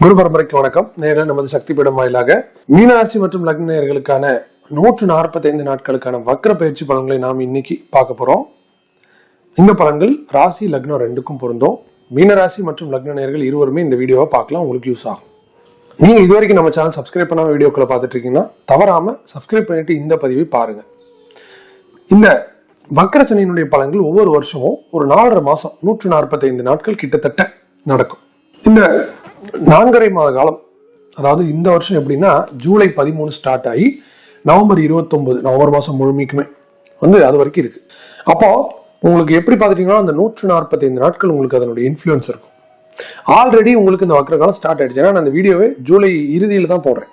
குரு பரம்பரைக்கு வணக்கம். நேரில் நமது சக்தி பீடம் வாயிலாக மீனராசி மற்றும் லக்ன நேயர்களுக்கான நூற்று நாற்பத்தைந்து நாட்களுக்கான வக்ர பயிற்சி பலன்களை நாம் இன்னைக்கு பார்க்க போறோம். இந்த பலன்கள் ராசி லக்னம் ரெண்டுக்கும் பொருந்தும். மீனராசி மற்றும் லக்ன நேயர்கள் இருவருமே இந்த வீடியோவை பார்க்கலாம். உங்களுக்கு யூஸ் ஆகும். நீங்க இது வரைக்கும் நம்ம சேனல் சப்ஸ்கிரைப் பண்ணாம வீடியோக்களை பார்த்துட்டு இருக்கீங்கன்னா தவறாம சப்ஸ்கிரைப் பண்ணிட்டு இந்த பதிவை பாருங்க. இந்த வக்கரசனியினுடைய பலன்கள் ஒவ்வொரு வருஷமும் ஒரு நாலரை மாசம் நூற்று நாற்பத்தைந்து நாட்கள் கிட்டத்தட்ட நடக்கும். இந்த நான்கரை மாத காலம். அதாவது இந்த வருஷம் எப்படின்னா ஜூலை பதிமூணு ஸ்டார்ட் ஆகி நவம்பர் இருபத்தொன்பது நவம்பர் மாதம் முழுமைக்குமே வந்து அது வரைக்கும் இருக்கு. அப்போ உங்களுக்கு எப்படி பார்த்துட்டீங்கன்னா அந்த நூற்று நாற்பத்தைந்து நாட்கள் உங்களுக்கு அதனுடைய இன்ஃப்ளூயன்ஸ் இருக்கும். ஆல்ரெடி உங்களுக்கு இந்த வக்கரகாலம் ஸ்டார்ட் ஆயிடுச்சு. ஏன்னா நான் இந்த வீடியோவை ஜூலை இறுதியில் தான் போடுறேன்.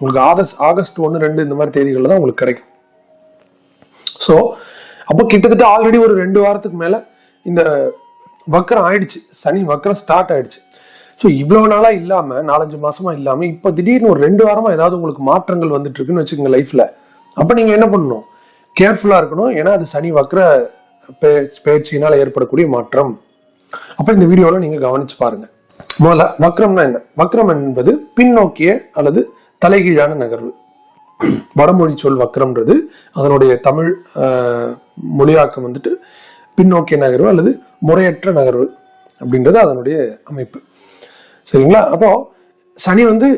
உங்களுக்கு ஆகஸ்ட் ஆகஸ்ட் ஒன்று ரெண்டு இந்த மாதிரி தேதிகளில் தான் உங்களுக்கு கிடைக்கும். ஸோ அப்போ கிட்டத்தட்ட ஆல்ரெடி ஒரு ரெண்டு வாரத்துக்கு மேலே இந்த வக்கரம் ஆயிடுச்சு. சனி வக்கரம் ஸ்டார்ட் ஆயிடுச்சு. ஸோ இவ்வளோ நாளாக இல்லாமல் நாலஞ்சு மாசமா இல்லாமல் இப்போ திடீர்னு ஒரு ரெண்டு வாரமாக ஏதாவது உங்களுக்கு மாற்றங்கள் வந்துட்டு இருக்குன்னு வச்சுக்கோங்க லைஃப்பில் அப்போ நீங்கள் என்ன பண்ணணும்? கேர்ஃபுல்லாக இருக்கணும். ஏன்னா அது சனி வக்கர பயிற்சி- பயிற்சியினால் ஏற்படக்கூடிய மாற்றம். அப்போ இந்த வீடியோவில் நீங்கள் கவனிச்சு பாருங்க. முதல்ல வக்ரம்னா என்ன? வக்ரம் என்பது பின்னோக்கிய அல்லது தலைகீழான நகர்வு. வடமொழி சொல் வக்ரம்ன்றது அதனுடைய தமிழ் மொழியாக்கம் வந்துட்டு பின்னோக்கிய நகர்வு அல்லது முறையற்ற நகர்வு அப்படின்றது அதனுடைய அமைப்பு. சரிங்களா? அப்போ சனி வந்து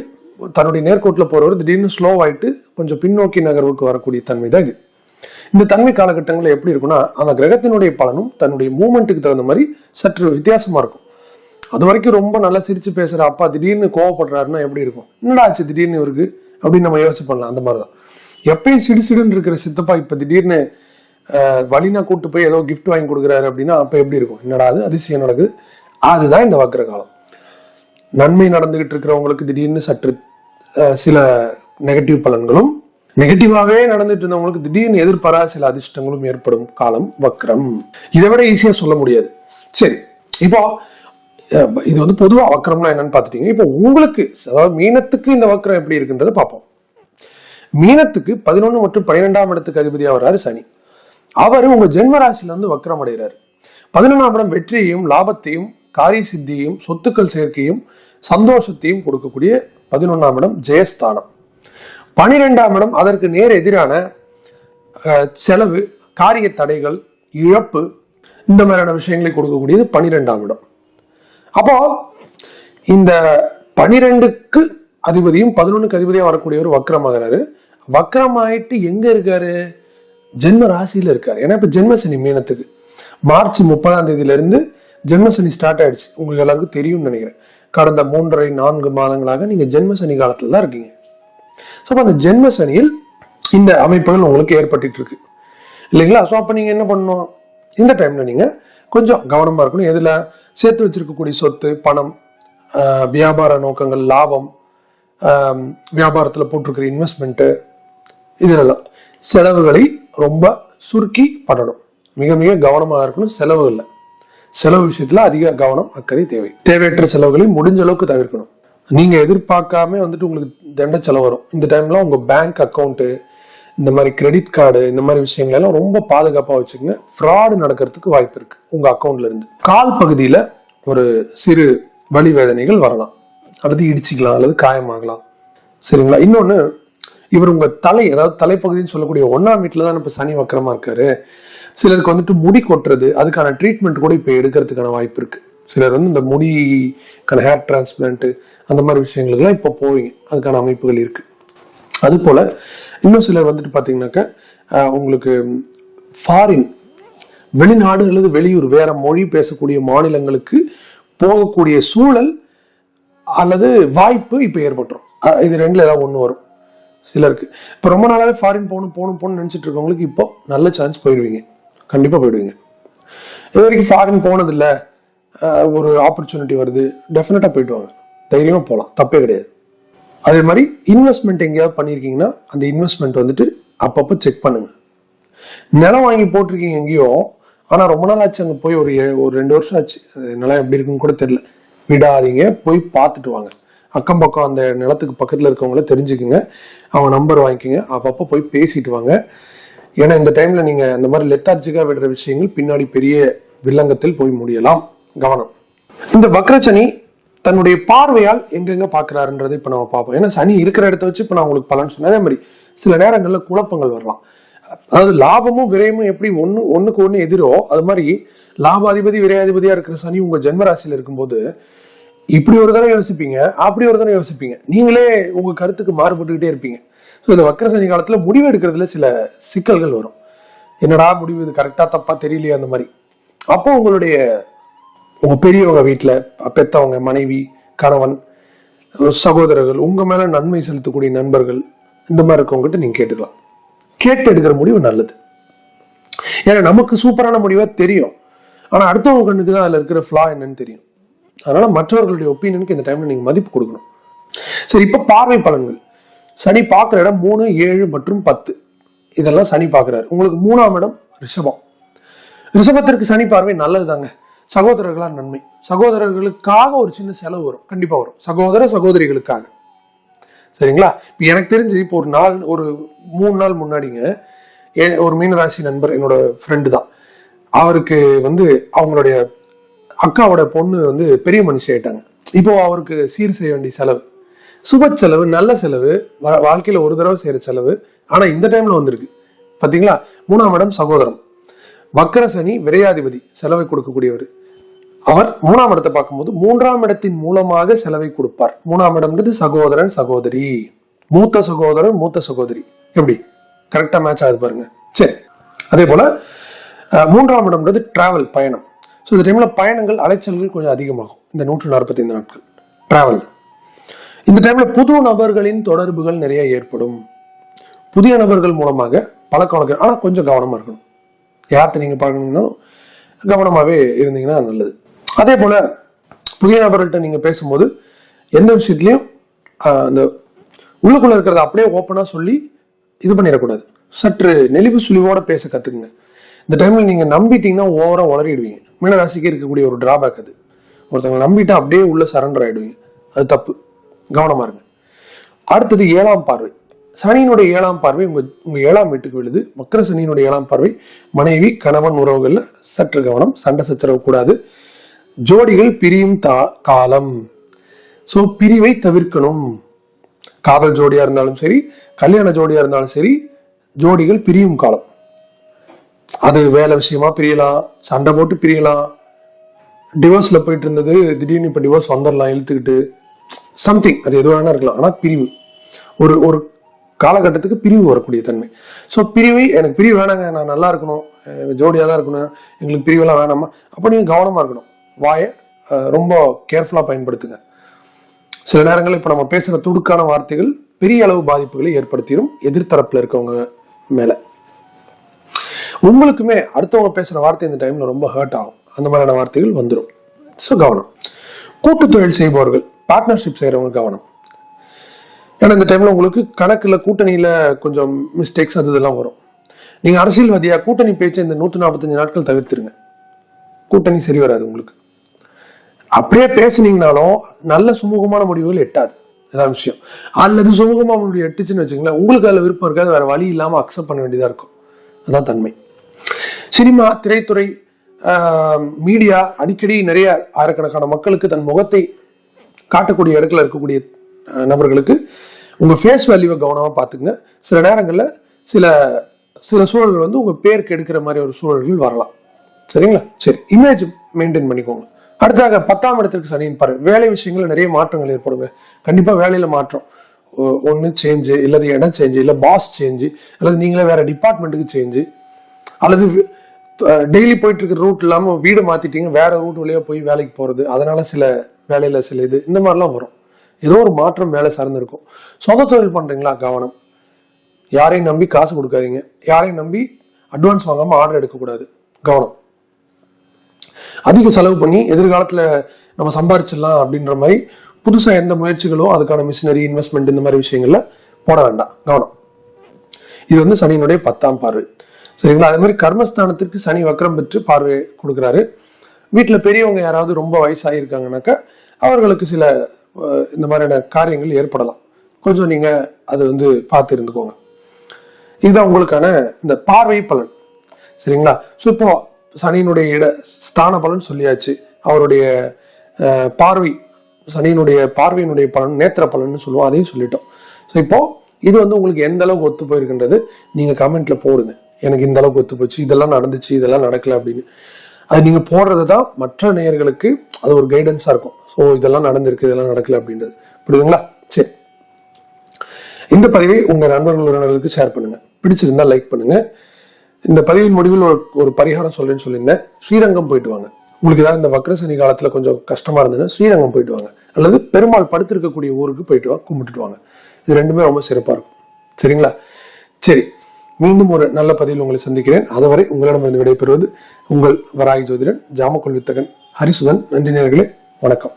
தன்னுடைய நேர்கோட்டில் போறவர் திடீர்னு ஸ்லோ ஆயிட்டு கொஞ்சம் பின்னோக்கி நகர்வுக்கு வரக்கூடிய தன்மை தான் இது. இந்த தன்மை காலகட்டங்களில் எப்படி இருக்கும்னா அந்த கிரகத்தினுடைய பலனும் தன்னுடைய மூமெண்ட்டுக்கு தகுந்த மாதிரி சற்று வித்தியாசமா இருக்கும். அது வரைக்கும் ரொம்ப நல்லா சிரிச்சு பேசுற அப்பா திடீர்னு கோவப்படுறாருன்னா எப்படி இருக்கும்? என்னடா ஆச்சு திடீர்னு இவருக்கு? அப்படின்னு நம்ம யோசிச்சு பண்ணலாம் அந்த மாதிரி தான் எப்பயும் சிடு சிடுன்னு இருக்கிற சித்தப்பா இப்ப திடீர்னு வழினா கூட்டு போய் ஏதோ கிஃப்ட் வாங்கி கொடுக்குறாரு அப்படின்னா அப்ப எப்படி இருக்கும்? என்னடா அது அதிசயம் நடக்குது. அதுதான் இந்த வக்கர காலம் நன்மை நடந்துகிட்டு இருக்கிறவங்களுக்கு திடீர்னு சற்று சில நெகட்டிவ் பலன்களும் நெகட்டிவாகவே நடந்துட்டு இருந்தவங்களுக்கு திடீர்னு எதிர்பாராத சில அதிர்ஷ்டங்களும் ஏற்படும் காலம் வக்ரம். இதை விட ஈஸியா சொல்ல முடியாது. சரி இப்போ இது வந்து பொதுவா வக்ரம்னா என்னன்னு பார்த்துட்டீங்க. இப்போ உங்களுக்கு அதாவது மீனத்துக்கு இந்த வக்ரம் எப்படி இருக்குன்றதை பார்ப்போம். மீனத்துக்கு பதினொன்று மற்றும் பன்னிரெண்டாம் இடத்துக்கு அதிபதியாக வர்றாரு சனி. அவர் உங்க ஜென்ம ராசியில வந்து வக்ரம் அடைகிறாரு. பதினொன்றாம் இடம் வெற்றியையும் லாபத்தையும் காரிய சித்தியையும் சொத்துக்கள் சேர்க்கையும் சந்தோஷத்தையும் கொடுக்கக்கூடிய பதினொன்றாம் இடம் ஜெயஸ்தானம். பனிரெண்டாம் இடம் அதற்கு நேர் எதிரான செலவு காரிய தடைகள் இழப்பு இந்த மாதிரியான விஷயங்களை கொடுக்கக்கூடியது பனிரெண்டாம் இடம். அப்போ இந்த பனிரெண்டுக்கு அதிபதியும் பதினொன்றுக்கு அதிபதியும் வரக்கூடியவர் வக்ரமாகிறாரு. வக்ரமாயிட்டு எங்க இருக்காரு? ஜென்ம ராசியில இருக்காரு. ஏன்னா இப்ப ஜென்மசனி மீனத்துக்கு. மார்ச் முப்பதாம் தேதியிலிருந்து இருந்து ஜென்மசனி ஸ்டார்ட் ஆயிடுச்சு. உங்களுக்கு எல்லாருக்கும் தெரியும்னு நினைக்கிறேன். கடந்த மூன்றரை நான்கு மாதங்களாக நீங்க ஜென்மசனி காலத்துல தான் இருக்கீங்க. ஸோ அந்த ஜென்ம சனியில் இந்த அமைப்புகள் உங்களுக்கு ஏற்பட்டு இருக்கு. இல்லைங்களா? ஸோ அப்போ நீங்கள் என்ன பண்ணணும்? இந்த டைம்ல நீங்க கொஞ்சம் கவனமா இருக்கணும். எதில்? சேர்த்து வச்சிருக்கக்கூடிய சொத்து பணம் வியாபார நோக்கங்கள் லாபம் வியாபாரத்தில் போட்டிருக்கிற இன்வெஸ்ட்மெண்ட்டு இதெல்லாம் செலவுகளை ரொம்ப சுருக்கி பண்ணணும். மிக மிக கவனமாக இருக்கணும். செலவு இல்லை செலவு விஷயத்துல அதிக கவனம் அக்கறை தேவை. தேவையற்ற செலவுகளை முடிஞ்ச அளவுக்கு தவிர்க்கணும். நீங்க எதிர்பார்க்காம வந்துட்டு உங்களுக்கு தண்ட செலவு வரும். இந்த டைம்ல உங்க பேங்க் அக்கௌண்ட் இந்த மாதிரி கிரெடிட் கார்டு இந்த மாதிரி விஷயங்கள் எல்லாம் ரொம்ப பாதுகாப்பா வச்சுக்கோங்க. ஃப்ராடு நடக்கிறதுக்கு வாய்ப்பு இருக்கு உங்க அக்கௌண்ட்ல இருந்து. கால் பகுதியில ஒரு சிறு வலி வேதனைகள் வரலாம். அல்லது இடிச்சிக்கலாம் அல்லது காயமாகலாம். சரிங்களா? இன்னொன்னு இவர் உங்க தலை அதாவது தலைப்பகுதின்னு சொல்லக்கூடிய ஒண்ணாம் வீட்டில் தான் இப்போ சனி வக்கரமா இருக்காரு. சிலருக்கு வந்துட்டு முடி கொட்டுறது அதுக்கான ட்ரீட்மெண்ட் கூட இப்போ எடுக்கிறதுக்கான வாய்ப்பு இருக்குது சிலர் வந்து இந்த முடிக்கான ஹேர் டிரான்ஸ்பிளான்ட்டு அந்த மாதிரி விஷயங்களுக்குலாம் இப்போ போவீங்க அதுக்கான அமைப்புகள் இருக்குது அது இன்னும் சிலர் வந்துட்டு பார்த்தீங்கன்னாக்கா உங்களுக்கு ஃபாரின் வெளிநாடு அல்லது வெளியூர் வேற மொழி பேசக்கூடிய மாநிலங்களுக்கு போகக்கூடிய சூழல் அல்லது வாய்ப்பு இப்போ ஏற்பட்டுரும். இது ரெண்டில் ஏதாவது ஒன்று வரும். சிலருக்கு. இப்போ ரொம்ப நாளாவே ஃபாரின் போகணும் போகணும் போகணும்னு நினச்சிட்டு இருக்கவங்களுக்கு இப்போ நல்ல சான்ஸ் போயிடுவீங்க கண்டிப்பாக போயிடுவீங்க. இது வரைக்கும் ஃபாரின் போனதில்ல. ஒரு ஆப்பர்ச்சுனிட்டி வருது. டெஃபினட்டாக போயிட்டு வாங்க தைரியமாக போகலாம் தப்பே கிடையாது. அதே மாதிரி இன்வெஸ்ட்மெண்ட் எங்கேயாவது பண்ணியிருக்கீங்கன்னா அந்த இன்வெஸ்ட்மெண்ட் வந்துட்டு அப்பப்போ செக் பண்ணுங்க. நிலம் வாங்கி போட்டிருக்கீங்க எங்கேயோ ஆனா ரொம்ப நாள் ஆச்சு அங்கே போய் ஒரு ஒரு ரெண்டு வருஷம் ஆச்சு. நிலம் எப்படி இருக்குன்னு கூட தெரியல. விடாதீங்க. போய் பார்த்துட்டு வாங்க. அக்கம் பக்கம் அந்த நிலத்துக்கு பக்கத்தில் இருக்கவங்கள தெரிஞ்சுக்குங்க. அவங்க நம்பர் வாங்கிக்கோங்க. அப்பப்போ போய் பேசிட்டு வாங்க. ஏன்னா இந்த டைம்ல நீங்க அந்த மாதிரி லெத்தார்ஜிக்கா விடுற விஷயங்கள் பின்னாடி பெரிய வில்லங்கத்தில் போய் முடியலாம். கவனம். இந்த வக்ரச்சனி தன்னுடைய பார்வையால் எங்கெங்க பாக்குறாருன்றதை இப்ப நம்ம பார்ப்போம். ஏன்னா சனி இருக்கிற இடத்த வச்சு இப்ப நான் உங்களுக்கு பலன் சொன்னேன். அதே மாதிரி சில நேரங்கள்ல குழப்பங்கள் வரலாம். அதாவது லாபமும் விரயமும் எப்படி ஒன்று ஒன்றுக்கு ஒன்று எதிரோ அது மாதிரி லாபாதிபதி விரையாதிபதியா இருக்கிற சனி உங்க ஜென்மராசியில இருக்கும்போது இப்படி ஒரு தடவை யோசிப்பீங்க அப்படி ஒரு தடவை யோசிப்பீங்க. நீங்களே உங்க கருத்துக்கு மாறுபட்டுக்கிட்டே இருப்பீங்க. ஸோ இந்த வக்கர சனி காலத்துல முடிவு எடுக்கிறதுல சில சிக்கல்கள் வரும். என்னடா முடிவு இது கரெக்டா தப்பா தெரியலையே அந்த மாதிரி. அப்போ உங்களுடைய உங்க பெரியவங்க வீட்டுல பெத்தவங்க மனைவி கணவன் சகோதரர்கள் உங்க மேல நன்மை செலுத்தக்கூடிய நண்பர்கள் இந்த மாதிரி இருக்கவங்ககிட்ட நீங்க கேட்டுக்கலாம். கேட்டு எடுக்கிற முடிவு நல்லது. ஏன்னா நமக்கு சூப்பரான முடிவாக தெரியும். ஆனா அடுத்தவங்க கண்ணுக்கு தான் அதுல இருக்கிற ஃப்ளா என்னன்னு தெரியும். அதனால மற்றவர்களுடைய ஒப்பீனியனுக்கு இந்த டைம்ல நீங்க மதிப்பு கொடுக்கணும். சரி இப்ப பார்வை பலன்கள். சனி பார்க்குற இடம் மூணு ஏழு மற்றும் பத்து. இதெல்லாம் சனி பார்க்குறாரு. உங்களுக்கு மூணாம் இடம் ரிஷபம். ரிஷபத்திற்கு சனி பார்வை நல்லதுதாங்க. சகோதரர்களா நன்மை. சகோதரர்களுக்காக ஒரு சின்ன செலவு வரும். கண்டிப்பாக வரும். சகோதர சகோதரிகளுக்காக. சரிங்களா? இப்போ எனக்கு தெரிஞ்சு இப்போ ஒரு நாள் ஒரு மூணு நாள் முன்னாடிங்க ஒரு மீனராசி நண்பர் என்னோட ஃப்ரெண்டு தான். அவருக்கு வந்து அவங்களுடைய அக்காவோட பொண்ணு வந்து பெரிய மனுஷி ஆயிட்டாங்க. இப்போ அவருக்கு சீர் செய்ய வேண்டிய செலவு. சுப செலவு நல்ல செலவு வா- வாழ்க்கையில ஒரு தடவை செய்யற செலவு ஆனா இந்த டைம்ல வந்திருக்கு. பாத்தீங்களா? மூணாம் இடம் சகோதரம். வக்கர சனி விரையாதிபதி செலவை கொடுக்கக்கூடியவர். அவர் மூணாம் இடத்தை பார்க்கும்போது மூன்றாம் இடத்தின் மூலமாக செலவை கொடுப்பார். மூணாம் இடம்ன்றது சகோதரன் சகோதரி. மூத்த சகோதரன் மூத்த சகோதரி. எப்படி? கரெக்டா மேட்ச் ஆகுது பாருங்க. சரி. அதே போல மூன்றாம் இடம்ன்றது டிராவல் பயணம். ஸோ இந்த டைம்ல பயணங்கள் அலைச்சல்கள் கொஞ்சம் அதிகமாகும். இந்த நூற்று நாற்பத்தைந்து நாட்கள். டிராவல் இந்த டைம்ல புது நபர்களின் தொடர்புகள் நிறைய ஏற்படும். புதிய நபர்கள் மூலமாக பழக்க வழக்கம் ஆனா கொஞ்சம் கவனமா இருக்கணும். யார்கிட்ட நீங்க பார்க்கணும்னாலும் கவனமாவே இருந்தீங்கன்னா நல்லது. அதே போல புதிய நபர்கள்ட்ட நீங்க பேசும்போது எந்த விஷயத்துலயும் ஆஹ், அந்த உள்ளுக்குள்ள இருக்கிறத அப்படியே ஓப்பனா சொல்லி இது பண்ணிடக்கூடாது. சற்று நெளிவு சுழிவோட பேச கற்றுக்குங்க இந்த டைம்ல நீங்க நம்பிட்டீங்கன்னா ஓவரா உளறிடுவீங்க. மீனராசிக்கு இருக்கக்கூடிய ஒரு டிராபேக் அது. ஒருத்தவங்க நம்பிட்டா அப்படியே உள்ள சரண்டர் ஆயிடுவீங்க. அது தப்பு. கவனமா இருங்க. அடுத்தது ஏழாம் பார்வை. சனியினுடைய ஏழாம் பார்வை உங்க உங்க ஏழாம் வீட்டுக்கு விழுது. மக்கர சனியினுடைய ஏழாம் பார்வை மனைவி கணவன் உறவுகள்ல சற்று கவனம் சண்டை சச்சரவு கூடாது. ஜோடிகள் பிரியும் தா காலம். ஸோ பிரிவை தவிர்க்கணும். காதல் ஜோடியா இருந்தாலும் சரி கல்யாண ஜோடியா இருந்தாலும் சரி ஜோடிகள் பிரியும் காலம். அது வேலை விஷயமா பிரியலாம் சண்டை போட்டு பிரியலாம். டிவோர்ஸ்ல போயிட்டு இருந்தது திடீர்னு இப்ப டிவோர்ஸ் வந்துடலாம் இழுத்துக்கிட்டு. சம்திங் அது எது வேணா இருக்கலாம். ஆனால் பிரிவு. ஒரு ஒரு காலகட்டத்துக்கு பிரிவு வரக்கூடிய தன்மை. ஸோ பிரிவை எனக்கு பிரிவு வேணாங்க நான் நல்லா இருக்கணும் ஜோடியாக தான் இருக்கணும் எங்களுக்கு பிரிவெல்லாம் வேணாமா? அப்போ நீங்க கவனமாக இருக்கணும். வாயை ரொம்ப கேர்ஃபுல்லாக பயன்படுத்துங்க. சில நேரங்களில் இப்போ நம்ம பேசுகிற துடுக்கான வார்த்தைகள் பெரிய அளவு பாதிப்புகளை ஏற்படுத்திடும் எதிர்த்தரப்பில் இருக்கவங்க மேலே. உங்களுக்குமே அடுத்தவங்க பேசுகிற வார்த்தை இந்த டைமில் ரொம்ப ஹர்ட் ஆகும். அந்த மாதிரியான வார்த்தைகள் வந்துடும் ஸோ கவனம். கூட்டு தொழில் செய்பவர்கள். பார்ட்னர்ஷிப் செய்கிறவங்க கவனம். ஏன்னா இந்த டைமில் உங்களுக்கு கணக்கில் கூட்டணியில் கொஞ்சம் மிஸ்டேக்ஸ் அது இதெல்லாம் வரும். நீங்கள் அரசியல்வாதியாக கூட்டணி பேச்சை இந்த நூற்று நாற்பத்தஞ்சு நாட்கள் தவிர்த்துருங்க. கூட்டணி சரி வராது உங்களுக்கு. அப்படியே பேசுனீங்கனாலும் நல்ல சுமூகமான முடிவுகள் எட்டாது. இதான் விஷயம். அல்லது சுமூகமாக முடிவு எட்டுச்சுன்னு வச்சுங்களேன் உங்களுக்கு அதில் விருப்பம் இருக்காது வேறு வழி இல்லாமல் அக்செப்ட் பண்ண வேண்டியதாக இருக்கும். அதான் தன்மை. சினிமா திரைத்துறை மீடியா அடிக்கடி நிறைய ஆயிரக்கணக்கான மக்களுக்கு தன் முகத்தை காட்டக்கூடிய இடத்துல இருக்கக்கூடிய நபர்களுக்கு உங்கள் ஃபேஸ் வேல்யூவை கவனமாக பார்த்துங்க சில நேரங்களில் சில சில சூழல்கள் வந்து உங்கள் பேர் கெடுக்கிற மாதிரி ஒரு சூழல்கள் வரலாம். சரிங்களா? சரி இமேஜ் மெயின்டைன் பண்ணிக்கோங்க. அடுத்தாக பத்தாம் இடத்திற்கு சனியின் பாரு வேலை விஷயங்களில் நிறைய மாற்றங்கள் ஏற்படுங்க. கண்டிப்பாக வேலையில் மாற்றம். ஒன்று சேஞ்சு இல்லது இடம் சேஞ்சு இல்லை பாஸ் சேஞ்சு அல்லது நீங்களே வேற டிபார்ட்மெண்ட்டுக்கு சேஞ்சு அல்லது டெய்லி போயிட்டு இருக்கிற ரூட் இல்லாம வீடு மாத்திட்டீங்க வேற ரூட் வழியா போய் வேலைக்கு போறது. அதனால சில வேலையில சில இது இந்த மாதிரிலாம் வரும். ஏதோ ஒரு மாற்றம் வேலை சார்ந்திருக்கும். சொந்த தொழில் பண்றீங்களா? கவனம். யாரையும் நம்பி காசு கொடுக்காதீங்க. யாரையும் நம்பி அட்வான்ஸ் வாங்காம ஆர்டர் எடுக்கக்கூடாது. கவனம். அதிக செலவு பண்ணி எதிர்காலத்துல நம்ம சம்பாரிச்சிடலாம் அப்படின்ற மாதிரி புதுசா எந்த முயற்சிகளோ அதுக்கான மிஷினரி இன்வெஸ்ட்மெண்ட் இந்த மாதிரி விஷயங்கள்ல போட வேண்டாம். கவனம். இது வந்து சனியினுடைய பத்தாம் பார்வை. சரிங்களா? அதே மாதிரி கர்மஸ்தானத்திற்கு சனி வக்ரம் பெற்று பார்வை கொடுக்குறாரு. வீட்டில் பெரியவங்க யாராவது ரொம்ப வயசாகிருக்காங்கனாக்கா அவர்களுக்கு சில இந்த மாதிரியான காரியங்கள் ஏற்படலாம். கொஞ்சம் நீங்கள் அது வந்து பார்த்து இருந்துக்கோங்க. இதுதான் உங்களுக்கான இந்த பார்வை பலன். சரிங்களா? ஸோ இப்போ சனியினுடைய இட ஸ்தான பலன் சொல்லியாச்சு. அவருடைய பார்வை சனியினுடைய பார்வையினுடைய பலன் நேத்திர பலன்னு சொல்லுவோம் அதையும் சொல்லிட்டோம். ஸோ இப்போ இது வந்து உங்களுக்கு எந்த அளவுக்கு ஒத்து போயிருக்கின்றது நீங்கள் கமெண்ட்ல போடுங்க. எனக்கு இந்த அளவுக்கு ஒத்து போச்சு இதெல்லாம் நடந்துச்சு இதெல்லாம் நடக்கல அப்படின்னு. அது நீங்க போடுறது தான் மற்ற நேயர்களுக்கு அது ஒரு கைடன்ஸா இருக்கும். ஸோ இதெல்லாம் நடந்திருக்கு இதெல்லாம் நடக்கல அப்படின்றது. புரியுதுங்களா? சரி. இந்த பதிவை உங்க நண்பர்கள் உறவினர்களுக்கு ஷேர் பண்ணுங்க. பிடிச்சிருந்தா லைக் பண்ணுங்க. இந்த பதிவின் முடிவில் ஒரு ஒரு பரிகாரம் சொல்றேன்னு சொல்லியிருந்தேன். ஸ்ரீரங்கம் போயிட்டு வாங்க. உங்களுக்கு ஏதாவது இந்த வக்ரசனி காலத்துல கொஞ்சம் கஷ்டமா இருந்ததுன்னா ஸ்ரீரங்கம் போயிட்டு வாங்க. அல்லது பெருமாள் படுத்திருக்கக்கூடிய ஊருக்கு போயிட்டு வாங்க கும்பிட்டுட்டு வாங்க. இது ரெண்டுமே ரொம்ப சிறப்பா இருக்கும். சரிங்களா? சரி. மீண்டும் ஒரு நல்ல பதிவில் உங்களை சந்திக்கிறேன். அதுவரை உங்களிடமிருந்து விடைபெறுவது உங்கள் வராகி ஜோதிடன் ஜாமக்கொள் வித்தகன் ஹரிசுதன் நன்றி நேர்களே வணக்கம்.